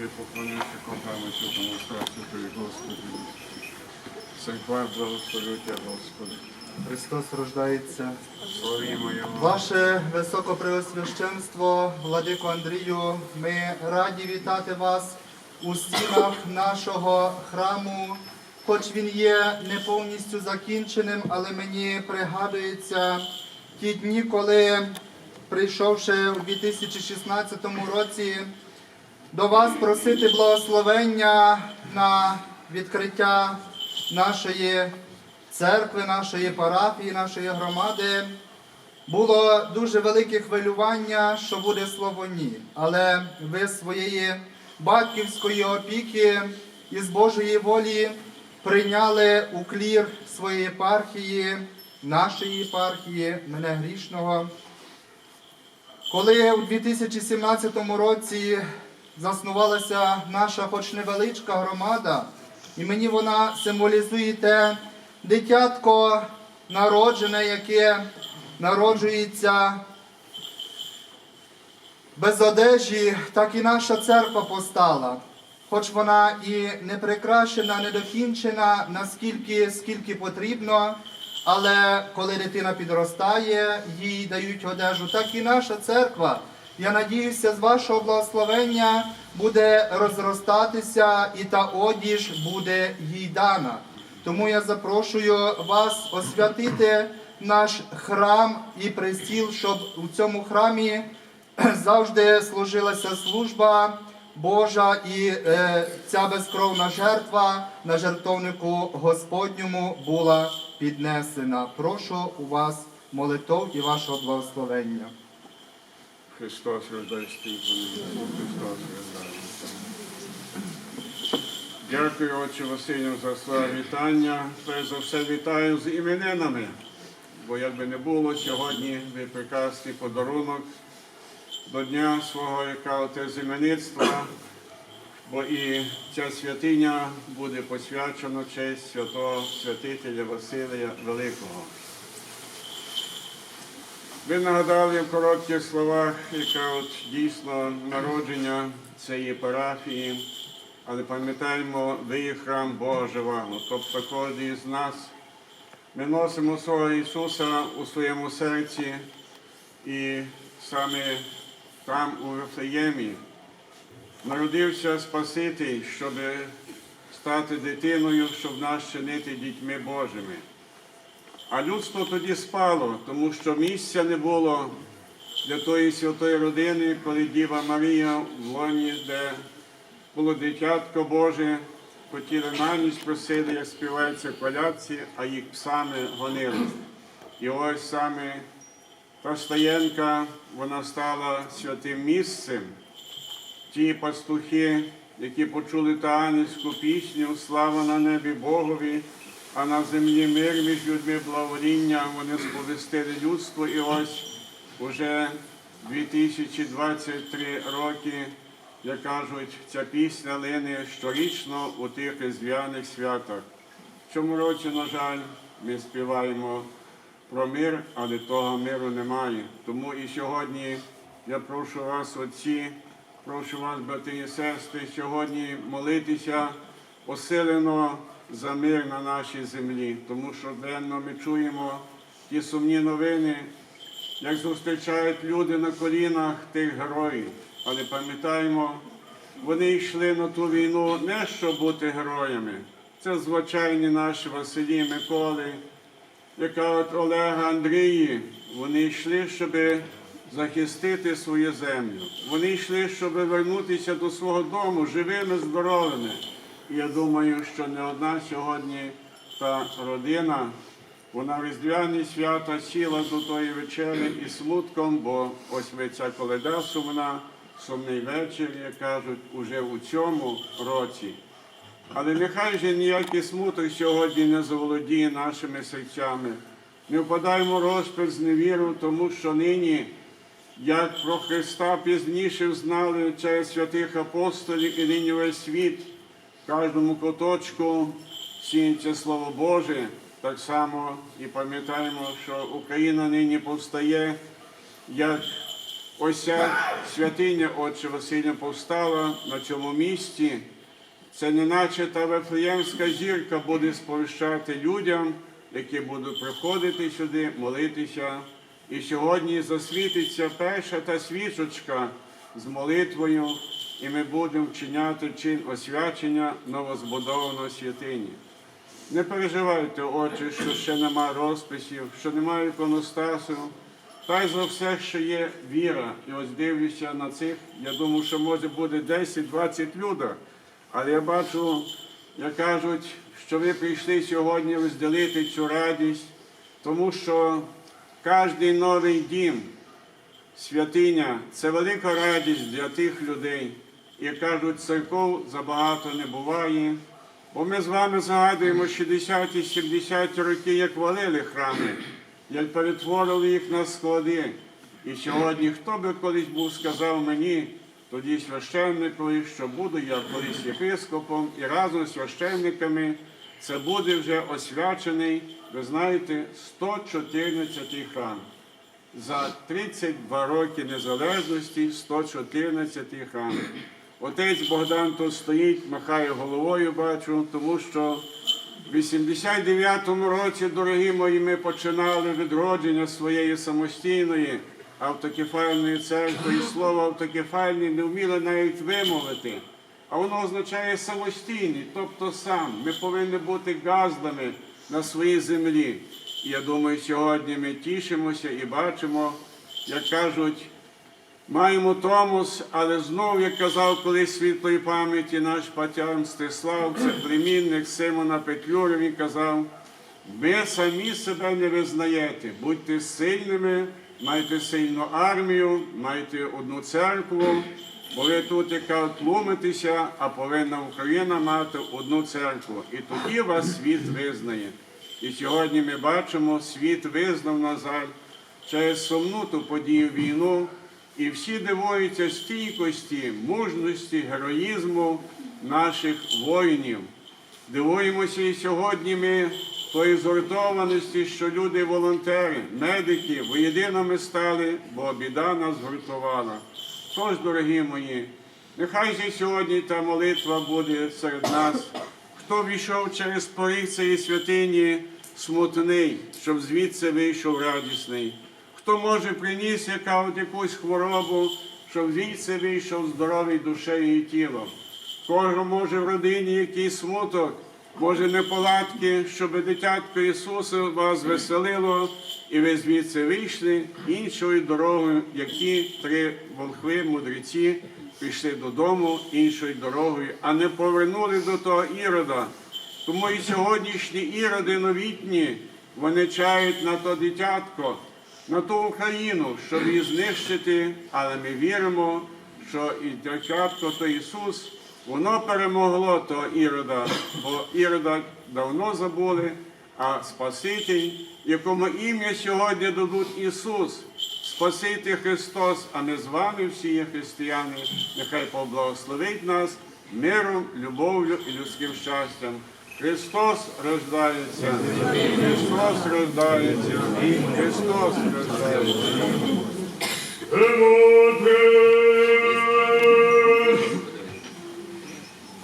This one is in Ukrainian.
Ти поклоняйся кохами святому серцю Тобі, Господи. Церква благословю Тебе, Господи. Христос рождається. Славімо Його. Ваше високопреосвященство, Владико Андрію, ми раді вітати вас у стінах нашого храму. Хоч він є не повністю закінченим, але мені пригадується ті дні, коли, прийшовши у 2016 році, до вас просити благословення на відкриття нашої церкви, нашої парафії, нашої громади. Було дуже велике хвилювання, що буде слово ні. Але ви своєї батьківської опіки і з Божої волі прийняли у клір своєї єпархії, нашої єпархії, мене грішного. Коли у 2017 році заснувалася наша хоч невеличка громада, і мені вона символізує те дитятко народжене, яке народжується без одежі, так і наша церква постала. Хоч вона і не прикрашена, не докінчена наскільки скільки потрібно, але коли дитина підростає, їй дають одежу, так і наша церква. Я надіюся, з вашого благословення буде розростатися і та одіж буде їй дана. Тому я запрошую вас освятити наш храм і престіл, щоб у цьому храмі завжди служилася служба Божа і е, ця безкровна жертва на жертовнику Господньому була піднесена. Прошу у вас молитов і вашого благословення. Христос рождай Христос рождай. Дякую, Отче Василю, за своє вітання. Перш за все вітаю з іменинами. Бо якби не було, сьогодні ви прекрасний подарунок до дня свого, яка отець іменництва, бо і ця святиня буде посвячена честь святого святителя Василія Великого. Ви нагадали в коротких словах, яка от дійсно народження цієї парафії, але пам'ятаємо, ви є храм Бога живого, тобто кожен із нас. Ми носимо свого Ісуса у своєму серці і саме там у Вифлеємі народився Спаситель, щоб стати дитиною, щоб нас чинити дітьми Божими. А людство тоді спало, тому що місця не було для тої святої родини, коли Діва Марія в лоні, де було дитятко Боже, хотіли на ніч просили, як співаються колядці, а їх псами гонили. І ось саме та стаєнка, вона стала святим місцем. Ті пастухи, які почули та ангельську пісню, слава на небі Богові, а на землі мир між людьми благовоління, вони сповістили людство і ось уже 2023 роки, як кажуть, ця пісня лине щорічно у тих різдвяних святах. В цьому році, на жаль, ми співаємо про мир, але того миру немає. Тому і сьогодні я прошу вас, отці, прошу вас, брати і сестри, сьогодні молитися посилено за мир на нашій землі, тому що денно ми чуємо ті сумні новини, як зустрічають люди на колінах тих героїв. Але пам'ятаємо, вони йшли на ту війну не щоб бути героями. Це звичайні наші Василі Миколи, яка от Олега Андрії, вони йшли, щоб захистити свою землю. Вони йшли, щоб вернутися до свого дому живими, здоровими. Я думаю, що не одна сьогодні та родина, вона в різдвяні свята сіла до тої вечері і смутком, бо ось ви ця коледа сумна, сумний вечір, як кажуть, уже у цьому році. Але нехай же ніякий смуток сьогодні не заволодіє нашими серцями. Не впадаємо в з невіру, тому що нині, як про Христа пізніше знали через святих апостолів і нині весь світ, кожному куточку сіється Слово Боже, так само і пам'ятаємо, що Україна нині повстає як Ось ця святиня Отче Василя повстала на цьому місці. Це неначе та Вифлеємська зірка буде сповіщати людям, які будуть приходити сюди, молитися. І сьогодні засвітиться перша та свічечка з молитвою, і ми будемо вчиняти чин освячення новозбудованої святині. Не переживайте, отче, що ще нема розписів, що немає іконостасу. Та й за все, що є віра. І ось дивлюся на цих, я думаю, що може буде 10-20 людей. Але я бачу, як кажуть, що ви прийшли сьогодні розділити цю радість, тому що кожен новий дім, святиня це велика радість для тих людей. І кажуть, церков забагато не буває. Бо ми з вами згадуємо 60-70 років, як валили храми, як перетворили їх на склади. І сьогодні, хто би колись був сказав мені, тоді священникові, що буду я колись єпископом і разом з священниками це буде вже освячений, ви знаєте, 114 храм. За 32 роки незалежності 114 храм. Отець Богдан тут стоїть, махає головою, бачу, тому що в 89-му році, дорогі мої, ми починали відродження своєї самостійної автокефальної церкви, і слово автокефальний не вміли навіть вимовити. А воно означає самостійний, тобто сам. Ми повинні бути газдами на своїй землі. І я думаю, сьогодні ми тішимося і бачимо, як кажуть, Маємо Томос, але знов, як казав колись світлої пам'яті наш Патян Мстислав, це племінник Симона Петлюри, він казав, ви самі себе не визнаєте, будьте сильними, майте сильну армію, майте одну церкву, бо ви тут, яка тлумитеся, а повинна Україна мати одну церкву. І тоді вас світ визнає. І сьогодні ми бачимо, світ визнав на жаль через сумну ту подію війну. І всі дивуються стійкості, мужності, героїзму наших воїнів. Дивуємося і сьогодні ми тої згуртованості, що люди, волонтери, медики, воєдино ми стали, бо біда нас згуртувала. Тож, дорогі мої, нехай же сьогодні та молитва буде серед нас. Хто війшов через поріг цієї святині смутний, щоб звідси вийшов радісний. Хто може приніс якусь хворобу, щоб звідси вийшов здоровий душею і тілом. Кожен може в родині якийсь смуток, може неполадки, щоб дитятко Ісуса вас веселило, і ви звідси вийшли іншою дорогою, як ті три волхви, мудреці, пішли додому іншою дорогою, а не повернули до того ірода. Тому і сьогоднішні іроди новітні, вони чають на то дитятко, на ту Україну, щоб її знищити, але ми віримо, що і дитятко то Ісус, воно перемогло того Ірода, бо Ірода давно забули, а Спаситель, якому ім'я сьогодні дадуть Ісус, Спаситель Христос, а ми з вами всі є християни, нехай поблагословить нас миром, любов'ю і людським щастям. Христос рождається, Христос рождається, Христос рождається.